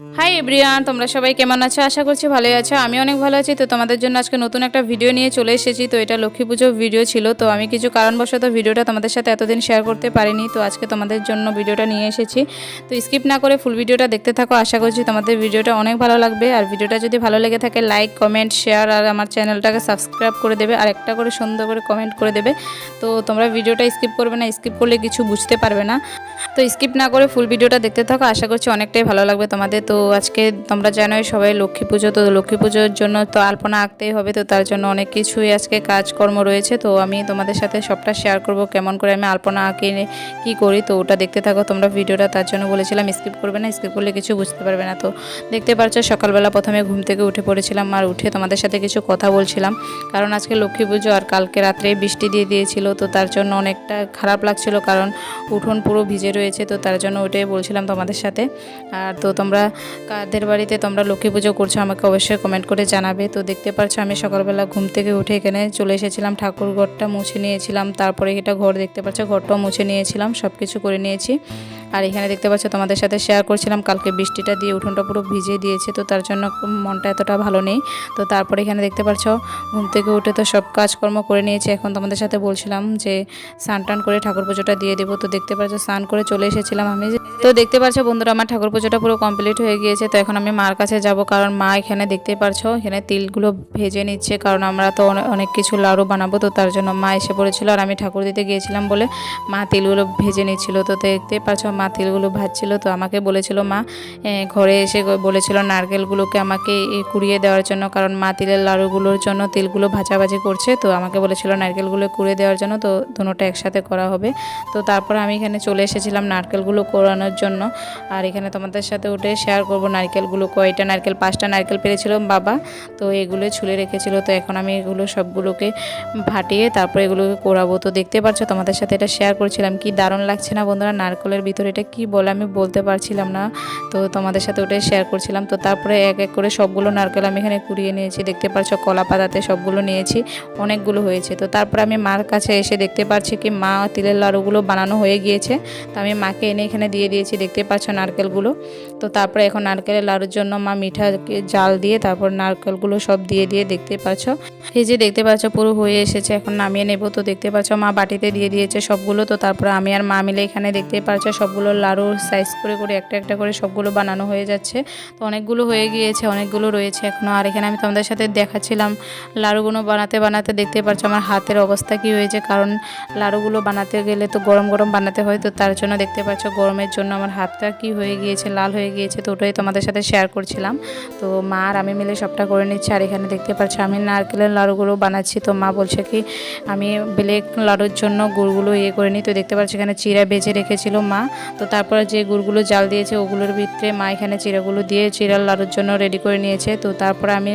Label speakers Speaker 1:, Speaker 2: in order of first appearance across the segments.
Speaker 1: Hi everyone তোমরা সবাই কেমন আছো? আশা করছি ভালোই আছো। আমি অনেক ভালো আছি। তো তোমাদের জন্য আজকে নতুন একটা ভিডিও নিয়ে চলে এসেছি। তো এটা লক্ষ্মী পুজোর ভিডিও ছিল। তো আমি কিছু কারণবশত ভিডিওটা তোমাদের সাথে এতদিন শেয়ার করতে পারিনি। তো আজকে তোমাদের জন্য ভিডিওটা নিয়ে এসেছি। তো স্কিপ না করে ফুল ভিডিওটা দেখতে থাকো। আশা করছি তোমাদের ভিডিওটা অনেক ভালো লাগবে। আর ভিডিওটা যদি ভালো লেগে থাকে লাইক কমেন্ট শেয়ার আর আমার চ্যানেলটাকে সাবস্ক্রাইব করে দেবে। আর একটা করে সুন্দর করে কমেন্ট করে দেবে। তো তোমরা ভিডিওটা স্কিপ করবে না। স্কিপ করলে কিছু বুঝতে পারবে না। তো স্কিপ না করে ফুল ভিডিওটা দেখতে থাকো। আশা করছি অনেকটাই ভালো লাগবে তোমাদের। তো আজকে তোমরা জানোই সবাই লক্ষ্মী পুজো, তো লক্ষ্মী পুজোর জন্য তো আলপনা আঁকতেই হবে, তো তার জন্য অনেক কিছুই আজকে কাজকর্ম রয়েছে। তো আমি তোমাদের সাথে সবটা শেয়ার করব, কেমন করে আমি আলপনা আঁকি, কি করি, তো ওটা দেখতে থাকো। তোমরা ভিডিওটা তার জন্য বলেছিলাম স্কিপ করবে না স্কিপ করলে কিছু বুঝতে পারবে না। তো দেখতে পারছ সকালবেলা প্রথমে ঘুম থেকে উঠে পড়েছিলাম আর উঠে তোমাদের সাথে কিছু কথা বলছিলাম। কারণ আজকে লক্ষ্মী পুজো আর কালকে রাত্রে বৃষ্টি দিয়ে দিয়েছিল, তো তার জন্য অনেকটা খারাপ লাগছিল, কারণ উঠোন পুরো ভিজে রয়েছে, তো তার জন্য ওটাই বলছিলাম তোমাদের সাথে। আর তো তোমরা কাদের বাড়িতে তোমরা লক্ষ্মী পুজো করছ আমাকে অবশ্যই কমেন্ট করে জানাবে। তো দেখতে পাচ্ছ আমি সকালবেলা ঘুম থেকে উঠে এখানে চলে এসেছিলাম ঠাকুর ঘরটা মুছে নিয়েছিলাম। তারপরে এটা ঘর দেখতে পাচ্ছ, ঘরটাও মুছে নিয়েছিলাম সব কিছু করে নিয়েছি। আর এখানে দেখতে পাচ্ছ, তোমাদের সাথে শেয়ার করছিলাম, কালকে বৃষ্টিটা দিয়ে উঠোনটা পুরো ভিজে দিয়েছে, তো তার জন্য মনটা এতটা ভালো নেই। তো তারপরে এখানে দেখতে পাচ্ছ, ঘুম থেকে উঠে তো সব কাজকর্ম করে নিয়েছে। এখন তোমাদের সাথে বলছিলাম যে, স্নান টান করে ঠাকুর পুজোটা দিয়ে দেবো। তো দেখতে পাচ্ছ, স্নান করে চলে এসেছিলাম আমি। তো দেখতে পাচ্ছ বন্ধুরা, আমার ঠাকুর পুজোটা পুরো কমপ্লিট হয়ে গিয়েছে। তো এখন আমি মার কাছে যাব, কারণ মা এখানে দেখতে পারছ এখানে তিলগুলো ভেজে নিচ্ছে, কারণ আমরা তো অনেক কিছু লাড়ু বানাবো। তো তার জন্য মা এসে পড়েছিল, আর আমি ঠাকুর দিতে গিয়েছিলাম বলে মা তিলগুলো ভেজে নিচ্ছিল। তো দেখতে পাচ্ছ মা তিলগুলো ভাজছিল, তো আমাকে বলেছিল, মা ঘরে এসে বলেছিল, নারকেলগুলোকে আমাকে কুড়িয়ে দেওয়ার জন্য, কারণ মা তিলের লাড়ুগুলোর জন্য তিলগুলো ভাজাভাজি করছে, তো আমাকে বলেছিল নারকেলগুলো কুড়িয়ে দেওয়ার জন্য, তো দুটোটা একসাথে করা হবে। তো তারপর আমি এখানে চলে এসেছিলাম নারকেলগুলো কোরানোর জন্য, আর এখানে তোমাদের সাথে উঠে শেয়ার করব নারকেলগুলো, কয়টা নারকেল, পাঁচটা নারকেল পেরেছিল বাবা, তো এগুলো ছুলে রেখেছিল, তো এখন আমি এগুলো সবগুলোকে ফাটিয়ে তারপরে এগুলোকে কোরাবো। তো দেখতে পাচ্ছ, তোমাদের সাথে এটা শেয়ার করছিলাম, কি দারুণ লাগছে না বন্ধুরা, নারকেলের ভিতরে এটা কি বলে আমি বলতে পারছিলাম না। তো তোমাদের সাথে ওটাই শেয়ার করছিলাম। তো তারপরে এক এক করে সবগুলো নারকেল আমি এখানে কুড়িয়ে নিয়েছি। দেখতে পাচ্ছ কলা পাতাতে সবগুলো নিয়েছি। অনেকগুলো হয়েছে। তো তারপরে আমি মার কাছে এসে দেখতে পাচ্ছি কি, মা তিলের লাড়ুগুলো বানানো হয়ে গিয়েছে। তো আমি মাকে এনে এখানে দিয়ে দিয়েছি। দেখতে পাচ্ছ নারকেলগুলো। তো তারপরে এখন নারকেলের লাড়ুর জন্য মা মিঠা জাল দিয়ে তারপর নারকেলগুলো সব দিয়ে দিয়ে দেখতে পাচ্ছ এই যে দেখতে পাচ্ছ পুরো হয়ে এসেছে। এখন নামিয়ে নেব। তো দেখতে পাচ্ছ মা বাটিতে দিয়ে দিয়েছে সবগুলো। তো তারপরে আমি আর মা মিলে এখানে দেখতে পাচ্ছ সবগুলো লাড়ু সাইজ করে করে একটা একটা করে সবগুলো বানানো হয়ে যাচ্ছে। তো অনেকগুলো হয়ে গিয়েছে, অনেকগুলো রয়েছে এখনও আর এখানে আমি তোমাদের সাথে দেখাচ্ছিলাম লাড়ুগুলো বানাতে বানাতে। দেখতে পাচ্ছ আমার হাতের অবস্থা কি হয়েছে, কারণ লাড়ুগুলো বানাতে গেলে তো গরম গরম বানাতে হয়, তো তার জন্য দেখতে পাচ্ছ গরমের জন্য আমার হাতটা কি হয়ে গিয়েছে, লাল হয়ে গিয়েছে, তো ওটাই তোমাদের সাথে শেয়ার করছিলাম। তো মা আর আমি মিলে সবটা করে নিচ্ছি। আর এখানে দেখতে পাচ্ছ আমি নারকেলের লাড়ুগুলো বানাচ্ছি। তো মা বলছে কি, আমি ব্লেক লাড়ুর জন্য গুড়গুলো ইয়ে করে নিই। তো দেখতে পাচ্ছি এখানে চিরা বেজে রেখেছিল মা। তো তারপরে যে গুড়গুলো জাল দিয়েছে ওগুলোর ভিতরে মা এখানে চিরাগুলো দিয়ে চিরার লাড়ুর জন্য রেডি করে নিয়েছে। তো তারপরে আমি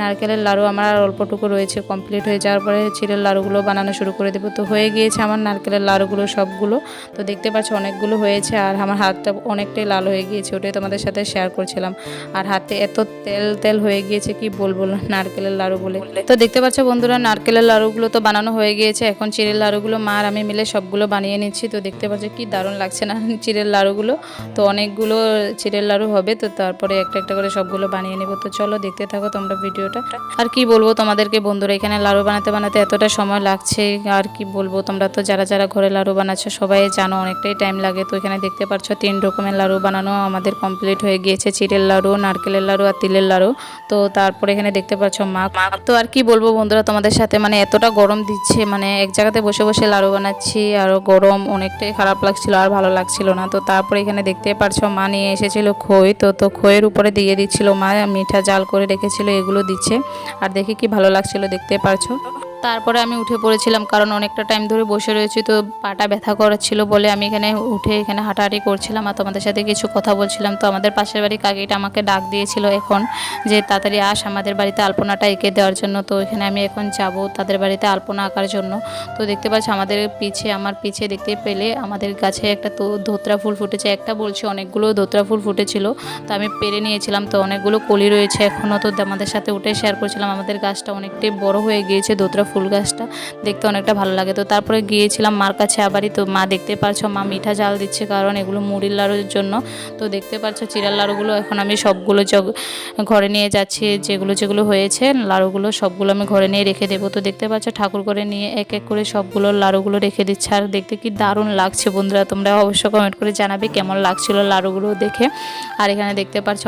Speaker 1: নারকেলের লাড়ু আমার আর অল্পটুকু রয়েছে কমপ্লিট হয়ে যাওয়ার পরে চিরের লাড়ুগুলো বানানো শুরু করে দেবো। তো হয়ে গিয়েছে আমার নারকেলের লাড়ুগুলো সবগুলো। তো দেখতে পাচ্ছ অনেকগুলো হয়েছে আর আমার হাতটা অনেকটাই লাল হয়ে গিয়েছে, ওটাই তোমাদের সাথে শেয়ার করছিলাম। আর হাতে এত তেল তেল হয়ে গিয়েছে, কি বলব নারকেলের লাড়ু বলে। তো দেখতে পাচ্ছ বন্ধুরা, নারকেলের লাড়ুগুলো তো বানানো হয়ে গিয়েছে, এখন চিড়ের লাড়ুগুলো মা আর আমি মিলে সবগুলো বানিয়ে নিচ্ছি। তো দেখতে পাচ্ছ কি দারুণ লাগছে না চিড়ের লাড়ুগুলো, তো অনেকগুলো চিড়ের লাড়ু হবে, তো তারপরে একটা একটা করে সবগুলো বানিয়ে নেব। তো চলো দেখতে থাকো তোমরা ভিডিওটা। আর কি বলব তোমাদেরকে বন্ধুরা, এখানে লাড়ু বানাতে বানাতে এতটা সময় লাগছে, আর কি বলব তোমরা তো যারা যারা ঘরে লাড়ু বানাচ্ছো সবাই জানো অনেকটাই টাইম লাগে। তো এখানে দেখতে পাচ্ছ তিন রকমের লাড়ু বানানো আমাদের কমপ্লিট হয়ে গিয়েছে, চিড়ের লাড়ু, নারকেলের লাড়ু আর তিলের লাড়ু। তো তারপরে এখানে দেখতে পাচ্ছ মা। তো আর কি বলব বন্ধুরা, তোমাদের সাথে মানে এতটা গরম দিচ্ছে মানে এক জায়গাতে বসে বসে লাড়ু বানাচ্ছি আরও গরম, অনেকটাই খারাপ লাগছিল, আর ভালো লাগছিল না। তো তারপরে এখানে দেখতে পারছ, মা নিয়ে এসেছিল খই। তো তো খইয়ের উপরে দিয়ে দিচ্ছিল মা, মিঠা জাল করে রেখেছিল, এগুলো দিচ্ছে। আর দেখে কি ভালো লাগছিল দেখতে পারছ? তারপরে আমি উঠে পড়েছিলাম, কারণ অনেকটা টাইম ধরে বসে রয়েছি, তো পাটা ব্যথা করাচ্ছিল বলে আমি এখানে উঠে এখানে হাঁটাহাঁটি করছিলাম আর তোমাদের সাথে কিছু কথা বলছিলাম। তো আমাদের পাশের বাড়ি কাকিটা আমাকে ডাক দিয়েছিল এখন যে, তাড়াতাড়ি আস, আমাদের বাড়িতে আলপনাটা এঁকে দেওয়ার জন্য। তো এখানে আমি এখন যাব তাদের বাড়িতে আলপনা আঁকার জন্য। তো দেখতে পাচ্ছি, আমাদের পিছে, আমার পিছে দেখতে পেলে আমাদের গাছে একটা তো ধোত্রা ফুল ফুটেছে, একটা বলছি অনেকগুলো ধোত্রা ফুল ফুটেছিল, তো আমি পেরে নিয়েছিলাম। তো অনেকগুলো কলি রয়েছে এখনও তো আমাদের সাথে উঠে শেয়ার করছিলাম। আমাদের গাছটা অনেকটাই বড় হয়ে গিয়েছে, ধোত্রা ফুল ফুল গাছটা দেখতে অনেকটা ভালো লাগে। তো তারপরে গিয়েছিলাম মার কাছে আবারই। তো মা দেখতে পারছ, মা মিঠা জাল দিচ্ছে কারণ এগুলো মুড়ির লাড়ুর জন্য। তো দেখতে পাচ্ছ চিরার লাড়ুগুলো এখন আমি সবগুলো ঘরে নিয়ে যাচ্ছি। যেগুলো যেগুলো হয়েছে লাড়ুগুলো সবগুলো আমি ঘরে নিয়ে রেখে দেবো। তো দেখতে পাচ্ছ ঠাকুর করে নিয়ে এক এক করে সবগুলো লাড়ুগুলো রেখে দিচ্ছে। আর দেখতে কি দারুণ লাগছে বন্ধুরা, তোমরা অবশ্যই কমেন্ট করে জানাবে কেমন লাগছিল লাড়ুগুলো দেখে। আর এখানে দেখতে পাচ্ছ,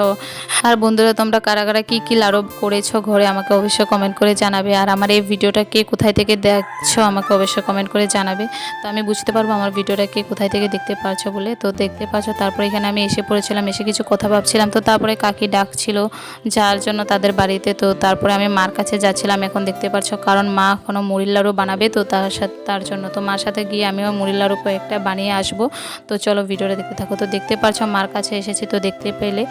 Speaker 1: আর বন্ধুরা তোমরা কারা কারা কী কী লাড়ু করেছ ঘরে আমাকে অবশ্যই কমেন্ট করে জানাবে। আর আমার এই ভিডিওটা কে কোথায় থেকে দেখছ আমাকে অবশ্যই কমেন্ট করে জানাবে। তো আমি বুঝতে পারব আমার ভিডিওটা কে কোথায় থেকে দেখতে পারছ বলে। তো দেখতে পাচ্ছ তারপরে এখানে আমি এসে পড়েছিলাম, এসে কিছু কথা ভাবছিলাম। তো তারপরে কাকি ডাকছিল যার জন্য তাদের বাড়িতে। তো তারপরে আমি মার কাছে যাচ্ছিলাম, এখন দেখতে পাচ্ছ কারণ মা এখনও মুড়ির লাড়ু বানাবে। তো তার সাথে, তার জন্য তো মার সাথে গিয়ে আমিও মুড়ির লাড়ু কয়েকটা বানিয়ে আসব। তো চলো ভিডিওটা দেখতে থাকো। তো দেখতে পাচ্ছ মার কাছে এসেছি। তো দেখতে পেলে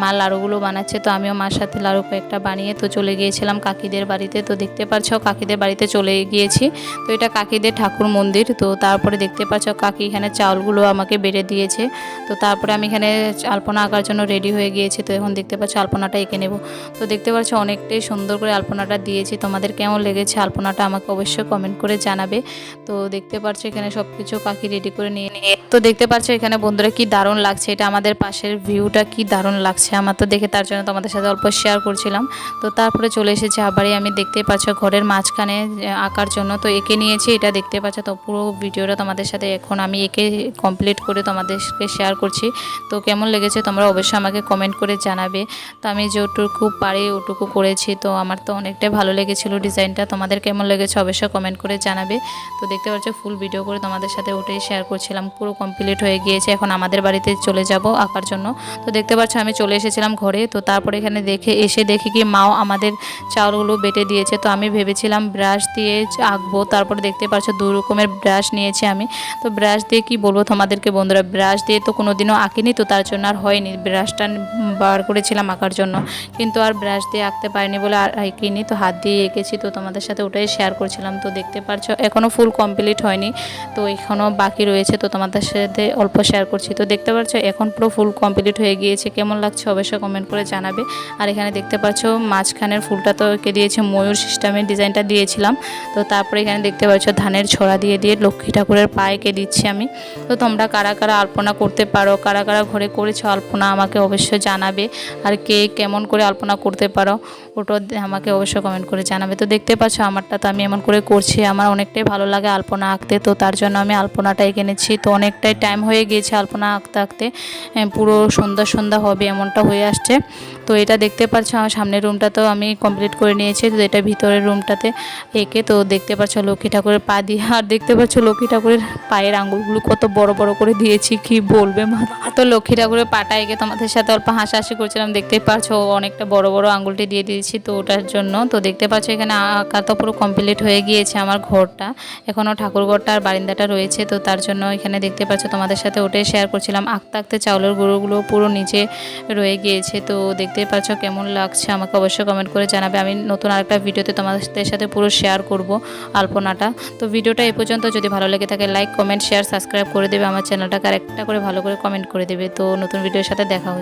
Speaker 1: মা লাড়ুগুলো বানাচ্ছে। তো আমিও মার সাথে লাড়ু কয়েকটা বানিয়ে তো চলে গিয়েছিলাম কাকিদের বাড়িতে। তো দেখতে পাচ্ছ কাকিদের বাড়িতে চলে গিয়েছি। তো এটা কাকিদের ঠাকুর মন্দির। তো তারপরে দেখতে পাচ্ছ কাকি এখানে চাউলগুলো আমাকে বেড়ে দিয়েছে। তো তারপরে আমি এখানে আলপনা আঁকার জন্য রেডি হয়ে গিয়েছি। তো এখন দেখতে পাচ্ছ আলপনাটা এঁকে নেব। তো দেখতে পাচ্ছ অনেকটাই সুন্দর করে আলপনাটা দিয়েছি। তোমাদের কেমন লেগেছে আলপনাটা আমাকে অবশ্যই কমেন্ট করে জানাবে। তো দেখতে পাচ্ছ এখানে সব কিছু কাকি রেডি করে নিয়ে নিয়ে তো দেখতে পাচ্ছ এখানে বন্ধুরা কি দারুণ লাগছে। এটা আমাদের পাশের ভিউটা কি দারুণ লাগছে। আমার তো দেখে তার জন্য তোমাদের সাথে অল্প শেয়ার করছিলাম। তো তারপরে চলে এসেছে। আবারই আমি দেখতে পাচ্ছ ঘরের মাঝখানে যে আঁকার জন্য। তো এঁকে নিয়েছি, এটা দেখতে পাচ্ছ। তো পুরো ভিডিওটা তোমাদের সাথে এখন আমি এঁকে কমপ্লিট করে তোমাদেরকে শেয়ার করছি। তো কেমন লেগেছে তোমরা অবশ্যই আমাকে কমেন্ট করে জানাবে। তো আমি যেটুকু পারি ওটুকু করেছি। তো আমার তো অনেকটাই ভালো লেগেছিলো ডিজাইনটা তোমাদের কেমন লেগেছে অবশ্যই কমেন্ট করে জানাবে। তো দেখতে পাচ্ছ ফুল ভিডিও করে তোমাদের সাথে ওটাই শেয়ার করছিলাম। পুরো কমপ্লিট হয়ে গিয়েছে। এখন আমাদের বাড়িতে চলে যাব আঁকার জন্য। তো দেখতে পাচ্ছ, আমি চলে এসেছিলাম ঘরে। তো তারপরে এখানে দেখে, এসে দেখি কি মাও আমাদের চাউলগুলো বেটে দিয়েছে। তো আমি ভেবেছিলাম ব্রাশ দিয়ে আঁকবো। তারপরে দেখতে পাচ্ছ দু রকমের ব্রাশ নিয়েছি আমি। তো ব্রাশ দিয়ে কি বলব তোমাদেরকে বন্ধুরা? ব্রাশ দিয়ে তো কোনোদিনও আঁকিনি তো তার জন্য আর হয়নি। ব্রাশটা বার করেছিলাম আঁকার জন্য। কিন্তু আর ব্রাশ দিয়ে আঁকতে পারিনি বলে আর আঁকিনি। তো হাত দিয়ে এঁকেছি তো তোমাদের সাথে ওটাই শেয়ার করছিলাম। তো দেখতে পারছ এখনও ফুল কমপ্লিট হয়নি। তো এখনও বাকি রয়েছে তো তোমাদের সাথে অল্প শেয়ার করছি। তো দেখতে পাচ্ছ এখন পুরো ফুল কমপ্লিট হয়ে গিয়েছে। কেমন লাগছে অবশ্যই কমেন্ট করে জানাবে। আর এখানে দেখতে পাচ্ছ মাঝখানের ফুলটা তো এঁকে দিয়েছে ময়ূর সিস্টেমের ডিজাইনটা দিয়েছিলাম তো তারপরে এখানে দেখতে পাচ্ছ ধানের ছড়া দিয়ে দিয়ে লক্ষ্মী ঠাকুরের পায়েকে দিচ্ছি আমি। তো তোমরা কারা কারা আলপনা করতে পারো, কারা কারা ঘরে করেছ আলপনা আমাকে অবশ্যই জানাবে। আর কে কেমন করে আলপনা করতে পারো ওটা আমাকে অবশ্যই কমেন্ট করে জানাবে। তো দেখতে পাচ্ছ আমারটা তো আমি এমন করে করছি, আমার অনেকটাই ভালো লাগে আলপনা আঁকতে। তো তার জন্য আমি আলপনাটা এঁকে নিচ্ছি। তো অনেকটাই টাইম হয়ে গিয়েছে আলপনা আঁকতে আঁকতে। পুরো সন্ধ্যা সন্ধ্যা হবে এমনটা হয়ে আসছে। তো এটা দেখতে পাচ্ছ আমার সামনের রুমটা তো আমি কমপ্লিট করে নিয়েছি। তো এটা ভিতরের রুমটাতে এঁকে তো দেখতে পাচ্ছ লক্ষ্মী ঠাকুরের পা দিয়ে, আর দেখতে পাচ্ছ লক্ষ্মী ঠাকুরের পায়ের আঙুলগুলো কত বড় বড় করে দিয়েছি, কি বলবে মা? তো লক্ষ্মী ঠাকুরের পাটা এঁকে তোমাদের সাথে অল্প হাসাহাসি করছিলাম, দেখতে পাচ্ছ অনেকটা বড় বড় আঙুলটি দিয়ে দিয়েছি তো ওটার জন্য। তো দেখতে পাচ্ছ এখানে আঁকা তো পুরো কমপ্লিট হয়ে গিয়েছে আমার ঘরটা এখনও ঠাকুর ঘরটা আর বারিন্দাটা রয়েছে তো তার জন্য এখানে দেখতে পাচ্ছ তোমাদের সাথে ওটাই শেয়ার করছিলাম। আঁকতে আঁকতে চাউলের গুঁড়োগুলো পুরো নিচে রয়ে গিয়েছে তো দেখতে পাচ্ছ কেমন লাগছে, আমাকে অবশ্যই কমেন্ট করে জানাবে। আমি নতুন আরেকটা ভিডিওতে তোমাদের সাথে পুরো শেয়ার করব আলপনাটা। তো ভিডিওটা এ পর্যন্ত। যদি ভালো লেগে থাকে লাইক কমেন্ট শেয়ার সাবস্ক্রাইব করে দেবে। আমার চ্যানেলটাকে আরেকটা করে ভালো করে কমেন্ট করে দেবে। তো নতুন ভিডিওর সাথে দেখা